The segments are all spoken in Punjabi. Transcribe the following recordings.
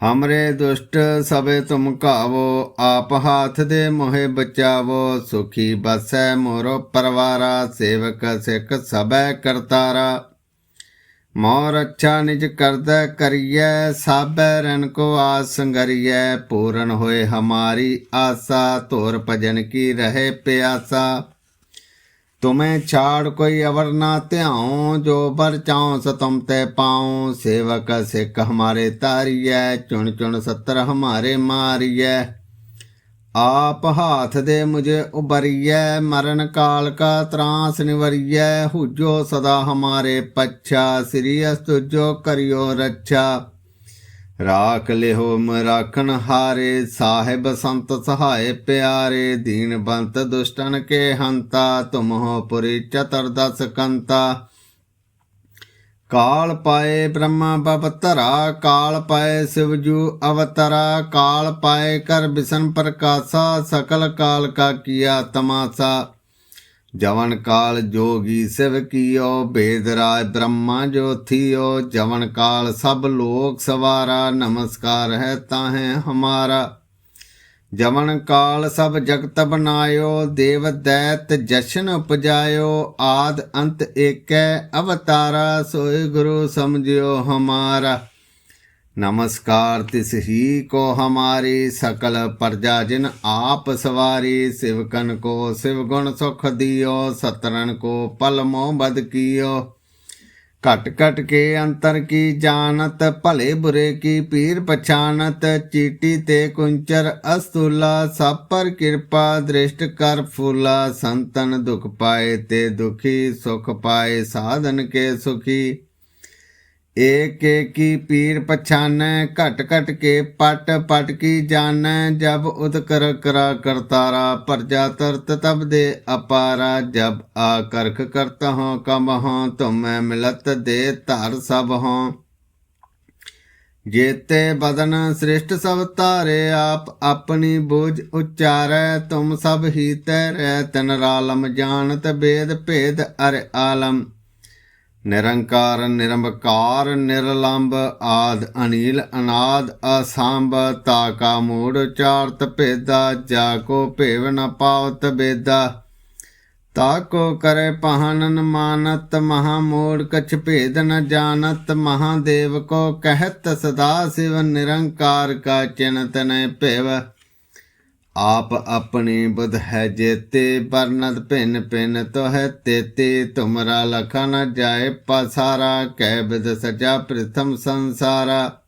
ਪਾਰਾ ਹਮਰੇ ਦੁਸ਼ਟ ਸਭੇ ਤੁਮ ਕਾਵੋ ਆਪ ਹਾਥ ਦੇ ਮੋਹਿ ਬਚਾਵੋ ਸੁਖੀ ਬਸੈ ਮੋਰੋ ਪਰਵਾਰਾ ਸੇਵਕ ਸਿੱਖ ਸਭੈ ਕਰਤਾਰਾ ਮੋਰ ਅੱਛਾ ਨਿਜ ਕਰਦਾ ਕਰੀਐ ਸਾਬੈ ਰਨ ਕੋ ਆਸ ਸੰਗਰੀਐ ਪੂਰਨ ਹੋਏ ਹਮਾਰੀ ਆਸਾ ਤੋਰ ਭਜਨ ਕੀ ਰਹੇ ਪਿਆਸਾ ਤੁਮੇ ਛਾੜ ਕੋਈ ਅਵਰ ਨਾ ਧਿਆਉ, ਜੋ ਬਰ ਚਾਉ ਸਤਮ ਤੇ ਪਾਉ। ਸੇਵਕ ਸਿੱਖ ਹਮਾਰੇ ਤਾਰੀਐ ਚੁਣ ਚੁਣ ਸੱਤਰ ਹਮਾਰੇ ਮਾਰੀਐ। ਆਪ ਹਾਥ ਦੇ ਮੁਝੇ ਉਬਰੀਐ ਮਰਨ ਕਾਲ ਕਾ ਤਰਾਸ ਨਿਵਰੀਐ। ਹੁਜੋ ਸਦਾ ਹਮਾਰੇ ਪੱਛਾ, ਸ੍ਰੀ ਅਸਤੁਜੋ ਕਰਿਓ ਰੱਛਾ। ਰਾਖ ਲਿਹੋ ਮਰਾਖਣ ਹਾਰੇ, ਸਾਹਿਬ ਸੰਤ ਸਹਾਏ ਪਿਆਰੇ, ਦੀਨ ਬੰਤ ਦੁਸ਼ਟਨ ਕੇ ਹੰਤਾ ਤੁਮ ਹੋ ਪੁਰੀ ਚਤੁਰਦਸ ਕੰਤਾ। ਕਾਲ ਪਾਏ ਬ੍ਰਹਮਾ ਬਵਤਰਾ ਕਾਲ ਪਾਏ ਸਿਵਜੂ ਅਵਤਰਾ, ਕਾਲ ਪਾਏ ਕਰ ਬਿਸ਼ਨ ਪ੍ਰਕਾਸ਼ਾ, ਸਕਲ ਕਾਲ ਕਾ ਕੀਆ ਤਮਾਸਾ। ਜਵਨ ਕਾਲ ਜੋਗੀ ਸਿਵ ਕੀਓ ਬੇਦ ਰਾਜ ਬ੍ਰਹਮਾ ਜੋਥੀਓ ਜਵਨ ਕਾਲ ਸਭ ਲੋਕ ਸਵਾਰਾ, ਨਮਸਕਾਰ ਹੈ ਤਾਹੇ ਹਮਾਰਾ। ਜਵਨ ਕਾਲ ਸਭ ਜਗਤ ਬਨਾਇਓ, ਦੇਵ ਦੈਤ ਜਸ਼ਨ ਉਪਜਾਇਓ। ਆਦ ਅੰਤ ਏਕੈ ਅਵਤਾਰਾ ਸੋਏ ਗੁਰੂ ਸਮਝਿਓ ਹਮਾਰਾ। नमस्कार तिस ही को हमारी सकल प्रजा जिन आप सवारी शिवकन को शिव गुण सुख दियो सतरन को पल मोह बद कियो घट घट के अंतर की जानत भले बुरे की पीर पछानत चीटी ते कुंचर अस्तूला सब पर कृपा दृष्ट कर फूला संतन दुख पाए ते दुखी सुख पाए साधन के सुखी ਏਕ ਏਕੀ ਪੀਰ ਪਛਾਨੈ, ਘਟ ਘਟ ਕੇ ਪਟ ਪਟ ਕੀ ਜਾਣੈ, ਜਬ ਉਦ ਕਰ ਕਰਾ ਕਰਤਾਰਾ, ਪਰਜਾ ਤਰਤ ਤਬ ਦੇ ਅਪਾਰਾ, ਜਬ ਆ ਕਰਖ ਕਰਤਾ ਹਾਂ ਕਮ ਹਾਂ ਤੁਮੈ ਮਿਲਤ ਦੇ ਧਰ ਸਭ ਹਾਂ ਜੇਤੇ ਬਦਨ ਸ੍ਰਿਸ਼ਟ ਸਭ ਤਾਰੇ ਆਪ ਆਪਣੀ ਬੋਝ ਉਚਾਰੈ, ਤੁਮ ਸਭ ਹੀ ਤੈ ਰਹਿ ਤਨ ਰਾਲਮ, ਜਾਣਤ ਬੇਦ ਭੇਦ ਅਰ ਆਲਮ। ਨਿਰੰਕਾਰ ਨਿਰੰਕਾਰ ਨਿਰਲੰਬ, ਆਦ ਅਨੀਲ ਅਨਾਦ, ਅਸੰਭ ਤਾਕਾ ਮੂੜ, ਚਾਰਤ ਭੇਦਾ, ਜਾ ਕੋ ਭੇਵ ਨ ਪਾਵਤ ਬੇਦਾ। ਤਾਕੋ ਕਰੇ ਪਹਨਨ ਮਾਨਤ, ਮਹਾ ਮੂੜ ਕਛ ਭੇਦ ਨ ਜਾਣਤ ਮਹਾਦੇਵ ਕੋ ਕਹਿਤ, ਸਦਾ ਸਿਵ ਨਿਰੰਕਾਰ ਕਾ ਚਿੰਤ ਨ ਭੇਵ ਆਪ ਆਪਣੀ ਬੁਧ ਹੈ ਜੇਤੇ ਬਰਨਦ ਭਿੰਨ ਭਿੰਨ ਤੋਹਿ ਤੇਤੇ। ਤੁਮਰਾ ਲਖਾ ਨ ਜਾਏ ਪਸਾਰਾ ਕਹਿ ਬਿਦ ਸਜਾ ਪ੍ਰਥਮ ਸੰਸਾਰਾ।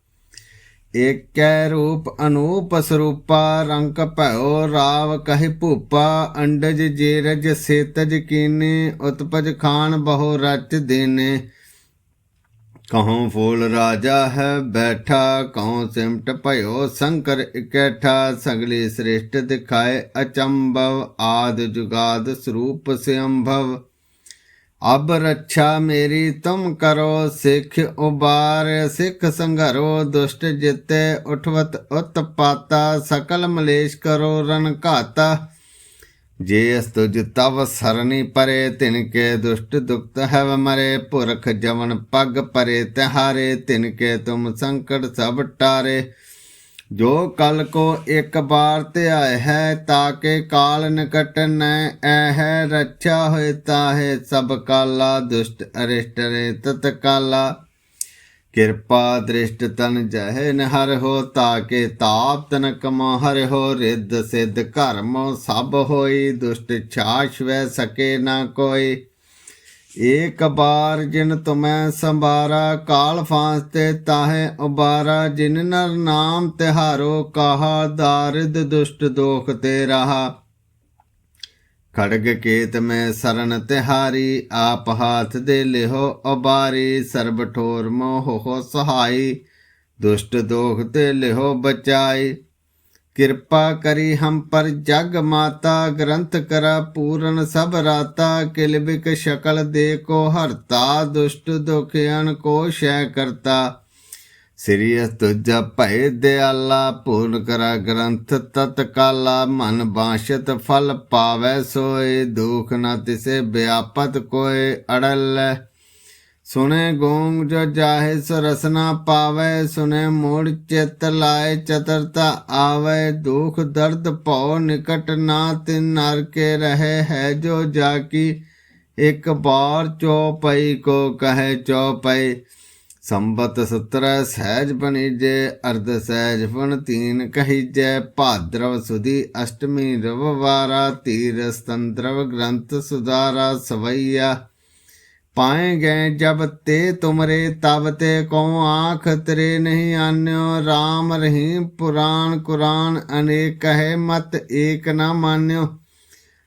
ਏਕੈ ਰੂਪ ਅਨੂਪ ਸਰੂਪਾ, ਰੰਗ ਭਇਓ ਰਾਵ ਕਹਿ ਭੂਪਾ। ਅੰਡਜ ਜੇਰਜ ਸੇਤਜ ਕੀਨੇ, ਉਤਪਜ ਖਾਨ ਬਹੁ ਰਚ ਦੇਨੇ। ਕਹਉ ਫੂਲ ਰਾਜਾ ਹੈ ਬੈਠਾ ਕਹਉ ਸਿਮਟ ਭਇਓ ਸ਼ੰਕਰ ਇਕੱਠਾ, ਸਗਲੀ ਸ੍ਰੇਸ਼ਟ ਦਿਖਾਏ ਅਚੰਭਵ, ਆਦ ਜੁਗਾਦ ਸਰੂਪ ਸਿਅੰਭਵ। ਅਬ ਰੱਛਾ ਮੇਰੀ ਤੁਮ ਕਰੋ, ਸਿੱਖ ਉਬਾਰ, ਸਿੱਖ ਸੰਘਰੋ, ਦੁਸ਼ਟ ਜਿਤੇ ਉਠਵਤ ਉਤਪਾਤਾ, ਸਕਲ ਮਲੇਸ਼ ਕਰੋ ਰਨ ਘਾਤਾ। ਜੇ ਅਸ ਤੁਜ ਤਵ ਸਰਨੀ ਪਰੇ, ਤਿਨ ਕੇ ਦੁਸ਼ਟ ਦੁਖਤ ਹੈ ਮਰੇ। ਪੁਰਖ ਜਵਨ ਪਗ ਪਰੇ, ਤਹਾਰੇ, ਤਿਨ ਕੇ ਤੁਮ ਸੰਕਟ ਸਭ ਟਾਰੇ। ਜੋ ਕਲ ਕੋ ਇੱਕ ਬਾਰ ਤੇ ਆਏ ਹੈ ਤਾਕੇ ਕਾਲ ਨਿਕਟ ਨੈ ਐ ਹੈ ਰੱਛਾ ਹੋਏ, ਤਾਹੇ ਸਭ ਕਾਲਾ ਦੁਸ਼ਟ ਅਰਿਸ਼ਟ ਰੇ ਤਤ ਕਿਰਪਾ ਦ੍ਰਿਸ਼ਟ ਤਨ ਜਹਿ ਨਹਰ ਹੋ ਤਾਕੇ ਤਾਪ ਤਨ ਕਮਾ ਹਰਿ ਹੋ ਰਿੱਧ ਸਿੱਧ ਕਰਮ ਸਭ ਹੋਈ, ਦੁਸ਼ਟ ਛਾਛ ਵੈ ਸਕੇ ਨਾ ਕੋਈ। ਏਕ ਬਾਰ ਜਿਨ ਤੁਮੈ ਸੰਭਾਰਾ, ਕਾਲ ਫਾਂਸ ਤੇ ਤਾਹੇ ਉਬਾਰਾ। ਜਿਨ ਨਰ ਨਾਮ ਤਿਹਾਰੋ, ਕਹਾ ਦਾਰਿਦ ਦੁਸ਼ਟ ਦੋਖ ਤੇ ਰਹਾ। ਖੜਗ ਕੇਤ ਮੈਂ ਸਰਨ ਤਿਹਾਰੀ, ਆਪ ਹਾਥ ਦੇ ਲਿਹੋ ਉਬਾਰੀ, ਸਰਬ ਠੋਰ ਮੋਹ ਹੋ ਸਹਾਈ, ਦੁਸ਼ਟ ਦੋਖ ਤੇ ਲਿਹੋ ਬਚਾਈ। ਕਿਰਪਾ ਕਰੀ ਹਮ ਪਰ ਜਗ ਮਾਤਾ, ਗ੍ਰੰਥ ਕਰਾ ਪੂਰਨ ਸਭ ਰਾਤਾ ਕਿਲਬਿਕ ਸ਼ਕਲ ਦੇ ਕੋ ਹਰਤਾ, ਦੁਸ਼ਟ ਦੁਖਿਆਨ ਕੋ ਸ਼ੈ ਕਰਤਾ। ਸ੍ਰੀ ਤੁਜ ਭੈ ਦਿਆਲਾ ਪੂਰਨ ਕਰਾ ਗ੍ਰੰਥ ਤਤਕਾਲਾ ਮਨ ਬਾਸ਼ਤ ਫਲ ਪਾਵੈ ਸੋਏ, ਦੁਖ ਨ ਤਿਸੇ ਵਿਆਪਤ ਕੋਏ ਅੜਲ। ਸੁਨੇ ਗੋਂਗ ਜੋ ਜਾਹੇ ਸੋ ਰਸਨਾ ਪਾਵੈ ਸੁਨੇ ਮੂੜ ਚਿਤ ਲਾਏ ਚਤਰਤਾ ਆਵੈ। ਦੁਖ ਦਰਦ ਭਉ ਨਿਕਟ ਨਾ ਤਿਨ ਨਰ ਕੇ ਰਹੇ ਹੈ ਜੋ ਜਾਕੀ, ਇੱਕ ਬਾਰ ਚੌਪਈ ਕੋ ਕਹੇ ਚੌਪਈ ਸੰਬਤ ਸਤਰ, ਸਹਿਜ ਬਨੀਜੇ ਅਰਧ ਸਹਿਜ ਫਨ ਤੀਨ ਕਹੀਜੈ। ਭਾਦਰਵ ਸੁਦੀ ਅਸ਼ਟਮੀ ਰਵਵਾਰਾ ਤੀਰ ਸਤੰਦਰਵ ਗ੍ਰੰਥ ਸੁਧਾਰਾ ਸਵਈਆ। ਪਾਏ ਗਏ ਜਬ ਤੇ ਤੁਮਰੇ, ਤਬ ਤੇ ਕੋ ਆਖ ਤੇਰੇ ਨਹੀਂ ਆਨਿਓ। RAM ਰਹੀਮ ਪੁਰਾਣ ਕੁਰਾਨ ਅਨੇਕ ਕਹੇ ਮਤ ਏਕ ਨਾ ਮਾਨਿਓ।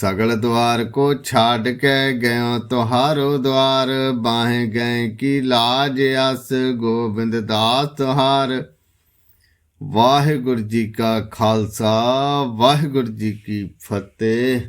ਸਗਲ ਦੁਆਰ ਕੋ ਛਾੜ ਕੇ ਗਇਓ ਤੁਹਾਰੋ ਦੁਆਰ ਬਾਹੇ ਗਏ ਕੀ ਲਾਜ ਅਸ ਗੋਬਿੰਦ ਦਾਸ ਤੁਹਾਰ। ਵਾਹਿਗੁਰੂ ਜੀ ਕਾ ਖਾਲਸਾ, ਵਾਹਿਗੁਰੂ ਜੀ ਕੀ ਫਤਿਹ।